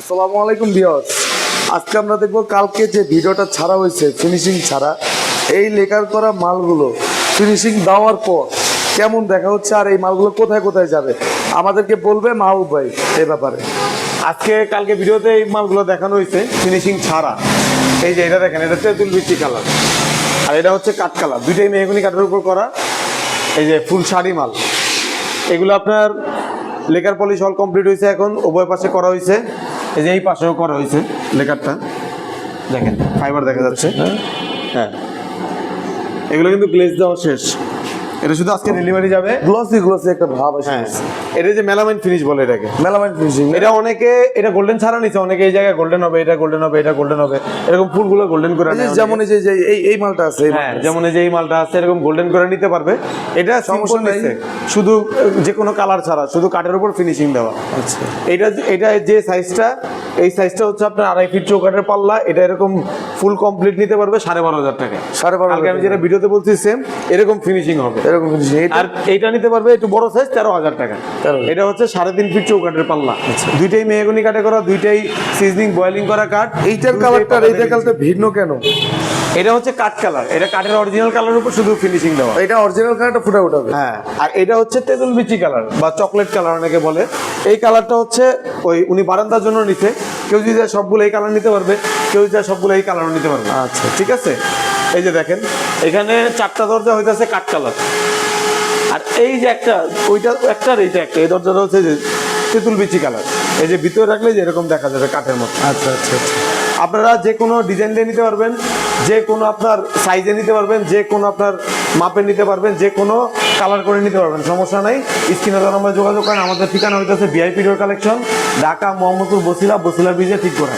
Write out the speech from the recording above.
আসসালামু আলাইকুম বিয়স আজকে আমরা দেখব কালকে যে ভিডিওটা ছাড়া হয়েছে ফিনিশিং ছাড়া, এই লেকার করা মালগুলো ফিনিশিং দেওয়ার পর কেমন দেখা হচ্ছে আর এই মালগুলো কোথায় কোথায় যাবে? আমাদেরকে বলবে মাহবুব ভাই এই ব্যাপারে। আজকে কালকে ভিডিওতে এই মালগুলো দেখানো হয়েছে ফিনিশিং ছাড়া। এই যে এটা দেখেন, এটা তেঁতুল বিচি কালার। আর এটা হচ্ছে কাঠ কালার। দুইটাই মেহগুনি কাঠের উপর করা। এই যে ফুল শাড়ি মাল। এগুলো আপনার লেকার পলিশ অল কমপ্লিট হয়েছে এখন, উভয় পাশে করা হয়েছে। এই যে এই পাশেও করা হয়েছে লেকারটা। দেখেন ফাইবার দেখা যাচ্ছে। হ্যাঁ। এগুলো কিন্তু গ্লেজ দেওয়া শেষ। এটা শুধু আজকে ডেলিভারি যাবে? গ্লসি গ্লসি একটা ভাব আছে হ্যাঁ। এটা যে মেলামাইন ফিনিশ বলে এটাকে। মেলামাইন ফিনিশিং এটা অনেকে এটা গোল্ডেন ছাড়া নিচ্ছে অনেকে এই জায়গায় গোল্ডেন হবে এটা গোল্ডেন হবে এটা গোল্ডেন হবে। এরকম ফুলগুলো গোল্ডেন করে যেমন এই যে এই এই মালটা আছে হ্যাঁ যেমন এই যে এই মালটা আছে এরকম গোল্ডেন করে নিতে পারবে। এটা সমস্যা নেই। শুধু যে কোনো কালার ছাড়া শুধু কাঠের উপর ফিনিশিং দেওয়া। আচ্ছা। এটা এটা যে সাইজটা এই সাইজটা হচ্ছে আপনার আড়াই ফিট চৌকাঠের পাল্লা। এটা এরকম ফুল কমপ্লিট নিতে পারবে সাড়ে বারো হাজার টাকা সাড়ে বারো আমি যেটা ভিডিওতে বলছি সেম এরকম ফিনিশিং হবে। এরকম ফিনিশিং আর এইটা নিতে পারবে একটু বড় সাইজ তেরো হাজার টাকা। 13,000 এটা হচ্ছে সাড়ে তিন ফিট চৌকাঠের পাল্লা। দুইটাই মেহগুনি কাঠে করা দুইটাই সিজনিং বয়েলিং করা কাঠ। এইটার কালারটা পাল্লা এইটার কালারটা ভিন্ন কেন? এটা হচ্ছে কাঠ কালার এটা কাঠের অরিজিনাল কালার উপর শুধু ফিনিশিং দেওয়া। এটা অরিজিনাল কালারটা ফুটে উঠাবে। হ্যাঁ আর এটা হচ্ছে তেঁতুল বিচি কালার বা চকলেট কালার অনেকে বলে। এই কালারটা হচ্ছে ওই উনি বারান্দার জন্য নিতে কেউ যদি সবগুলো এই কালার নিতে পারবে কেউ যদি সবগুলো এই কালারও নিতে পারবে। আচ্ছা। ঠিক আছে? এই যে দেখেন এখানে চারটা দরজা হইতেছে কাঠ কালার। আর এই যে একটা ওইটা একটা আর এইটা একটা এই দরজাটা হচ্ছে যে তেঁতুল বিচি কালার। এই যে ভিতরে রাখলে যে এরকম দেখা যাবে কাঠের মতো। আচ্ছা আচ্ছা আচ্ছা। আপনারা যে কোনো ডিজাইন দিয়ে নিতে পারবেন যে কোনো আপনার সাইজে নিতে পারবেন যে কোনো আপনার মাপে নিতে পারবেন যে কোনো কালার করে নিতে পারবেন সমস্যা নাই। স্ক্রিনে নম্বরে যোগাযোগ করেন আমাদের ঠিকানা হইতেছে VIP door collection Dhaka Mohammadpur Bosila Bosila ব্রিজে ঠিক করে।